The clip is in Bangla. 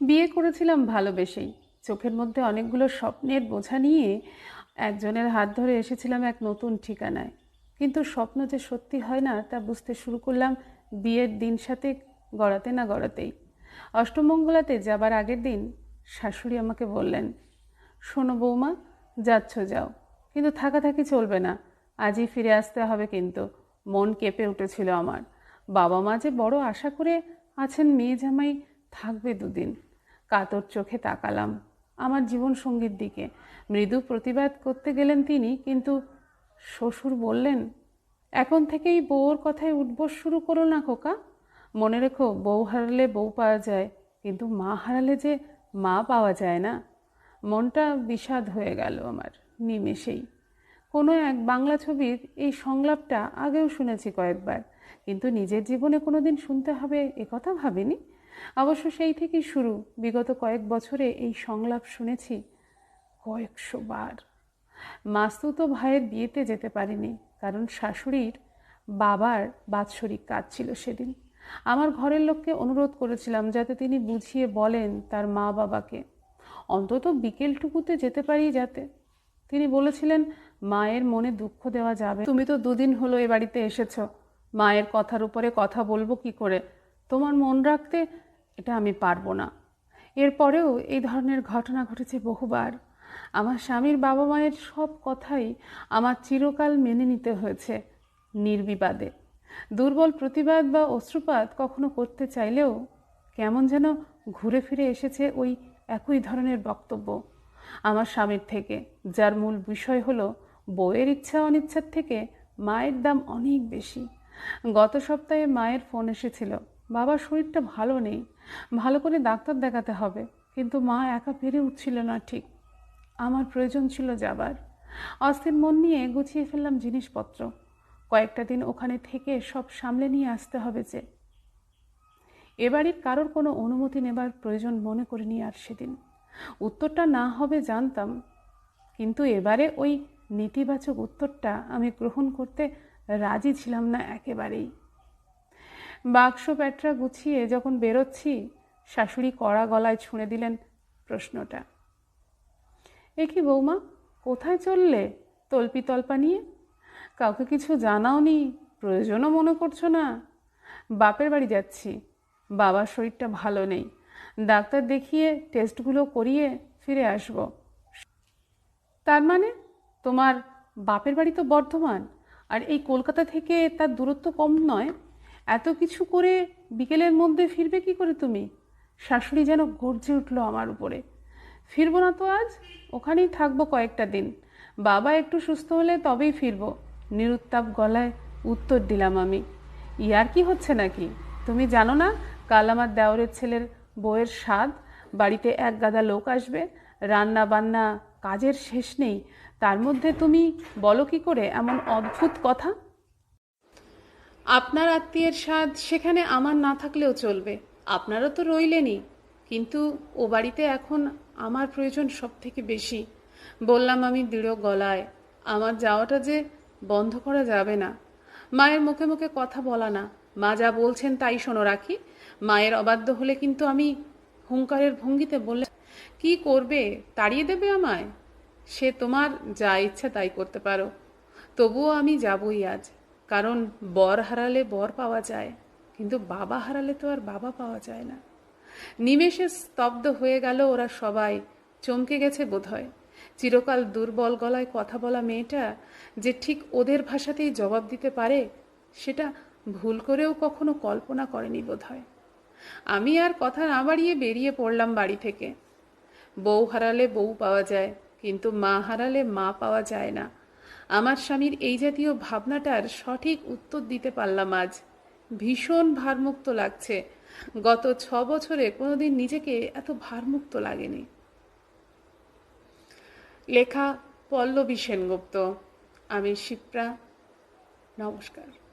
বিয়ে করেছিলাম ভালোবেসেই। চোখের মধ্যে অনেকগুলো স্বপ্নের বোঝা নিয়ে একজনের হাত ধরে এসেছিলাম এক নতুন ঠিকানায়। কিন্তু স্বপ্ন যে সত্যি হয় না, তা বুঝতে শুরু করলাম বিয়ের দিন সাথে গড়াতে না গড়াতেই। অষ্টমঙ্গলাতে যাবার আগের দিন শাশুড়ি আমাকে বললেন, শোনো বৌমা, যাচ্ছ, যাও। কিন্তু থাকা থাকি চলবে না, আজই ফিরে আসতে হবে কিন্তু। মন কেঁপে উঠেছিল আমার। বাবা মা যে বড় আশা করে আছেন মেয়ে জামাই থাকবে দুদিন। কাতর চোখে তাকালাম। আমার জীবন সঙ্গীর দিকে। মৃদু প্রতিবাদ করতে গেলেন তিনি, কিন্তু শ্বশুর বললেন, এখন থেকেই বউর কথায় উঠবোস শুরু করো না খোকা। মনে রেখো, বউ হারালে বউ পাওয়া যায়, কিন্তু মা হারালে যে মা পাওয়া যায় না। মনটা বিষাদ হয়ে গেল আমার নিমেষেই। কোনো এক বাংলা ছবির এই সংলাপটা আগেও শুনেছি কয়েকবার, কিন্তু নিজের জীবনে কোনো দিন শুনতে হবে একথা ভাবিনি। অবশ্য সেই থেকেই শুরু। বিগত কয়েক বছরে এই সংলাপ শুনেছি কয়েকশো বার। মাস্তুতো ভাইয়ের বিয়েতে যেতে পারিনি, কারণ শাশুড়ির বাবার বাৎসরিক কাজ ছিল সেদিন। আমার ঘরের লোককে অনুরোধ করেছিলাম যাতে তিনি বুঝিয়ে বলেন তার মা বাবাকে অন্তত বিকেলটুকুতে যেতে পারি যাতে। তিনি বলেছিলেন, মায়ের মনে দুঃখ দেওয়া যাবে। তুমি তো দুদিন হলো এ বাড়িতে এসেছ। মায়ের কথার উপরে কথা বলব কি করে? তোমার মন রাখতে এটা আমি পারব না। এরপরেও এই ধরনের ঘটনা ঘটেছে বহুবার। আমার স্বামীর বাবা মায়ের সব কথাই আমার চিরকাল মেনে নিতে হয়েছে নির্বিবাদে। দুর্বল প্রতিবাদ বা অশ্রুপাত কখনো করতে চাইলেও কেমন যেন ঘুরে ফিরে এসেছে ওই একই ধরনের বক্তব্য আমার স্বামীর থেকে, যার মূল বিষয় হলো বউয়ের ইচ্ছা অনিচ্ছার থেকে মায়ের দাম অনেক বেশি। গত সপ্তাহে মায়ের ফোন এসেছিল। বাবার শরীরটা ভালো নেই। ভালো করে ডাক্তার দেখাতে হবে। কিন্তু মা একা পেরে উঠছিল না ঠিক। আমার প্রয়োজন ছিল যাবার। অস্থির মন নিয়ে গুছিয়ে ফেললাম জিনিসপত্র। কয়েকটা দিন ওখানে থেকে সব সামলে নিয়ে আসতে হবে যে। এ বাড়ির কারোর কোনো অনুমতি নেবার প্রয়োজন মনে করিনি আর সেদিন। উত্তরটা না হবে জানতাম। কিন্তু এবারে ওই নেতিবাচক উত্তরটা আমি গ্রহণ করতে রাজি ছিলাম না একেবারেই। বাক্স প্যাটরা গুছিয়ে যখন বেরোচ্ছি, শাশুড়ি কড়া গলায় ছুঁড়ে দিলেন প্রশ্নটা। এ কি বৌমা, কোথায় চললে তল্পি তল্পা নিয়ে? কাউকে কিছু জানাওনি, প্রয়োজনও মনে করছ না? বাপের বাড়ি যাচ্ছি, বাবার শরীরটা ভালো নেই, ডাক্তার দেখিয়ে টেস্টগুলো করিয়ে ফিরে আসব। তার মানে তোমার বাপের বাড়ি তো বর্ধমান, আর এই কলকাতা থেকে তার দূরত্ব কম নয়? এত কিছু করে বিকেলের মধ্যে ফিরবে কি করে তুমি? শাশুড়ি যেন গর্জে উঠল আমার উপরে। ফিরবো না তো আজ? ওখানেই থাকব কয়েকটা দিন। বাবা একটু সুস্থ হলে তবেই ফিরবো। নিরুত্তাপ গলায় উত্তর দিলাম আমি। ইয়ার কি হচ্ছে নাকি? তুমি জানো না, কাল আমার দেওরের ছেলের বউয়ের স্বাদ? বাড়িতে এক গাদা লোক আসবে। রান্না বান্না কাজের শেষ নেই। তার মধ্যে তুমি বলো কি করে? এমন অদ্ভুত কথা? আপনার আত্মীয়ের স্বাদ সেখানে আমার না থাকলেও চলবে। আপনারও তো রইলেনই। কিন্তু ও বাড়িতে এখন আমার প্রয়োজন সব থেকে বেশি। বললাম আমি দৃঢ় গলায়, আমার যাওয়াটা যে বন্ধ করা যাবে না। মায়ের মুখে মুখে কথা বলা না। মা যা বলছেন তাই শোনো রাখি। মায়ের অবাধ্য হলে কিন্তু আমি হুঙ্কারের ভঙ্গিতে বললে, কি করবে? তাড়িয়ে দেবে আমায়? সে তোমার যা ইচ্ছা তাই করতে পারো। তবুও আমি যাবই আজ। কারণ বর হারালে বর পাওয়া যায়, কিন্তু বাবা হারালে তো আর বাবা পাওয়া যায় না। নিমেষে স্তব্ধ হয়ে গেল ওরা সবাই, চমকে গেছে বোধহয়। চিরকাল দুর্বল গলায় কথা বলা মেয়েটা যে ঠিক ওদের ভাষাতেই জবাব দিতে পারে, সেটা ভুল করেও কখনো কল্পনা করেনি বোধহয়। আমি আর কথা না বাড়িয়ে বেরিয়ে পড়লাম বাড়ি থেকে। বউ হারালে বউ পাওয়া যায়, কিন্তু মা হারালে মা পাওয়া যায় না। আমার স্বামীর এই জাতীয় ভাবনাটার সঠিক উত্তর দিতে পারলাম আজ। ভীষণ ভারমুক্ত লাগছে। গত ছ বছরে কোনোদিন নিজেকে এত ভারমুক্ত লাগেনি। লেখা পল্লবী সেনগুপ্ত। আমি শিপ্রা। নমস্কার।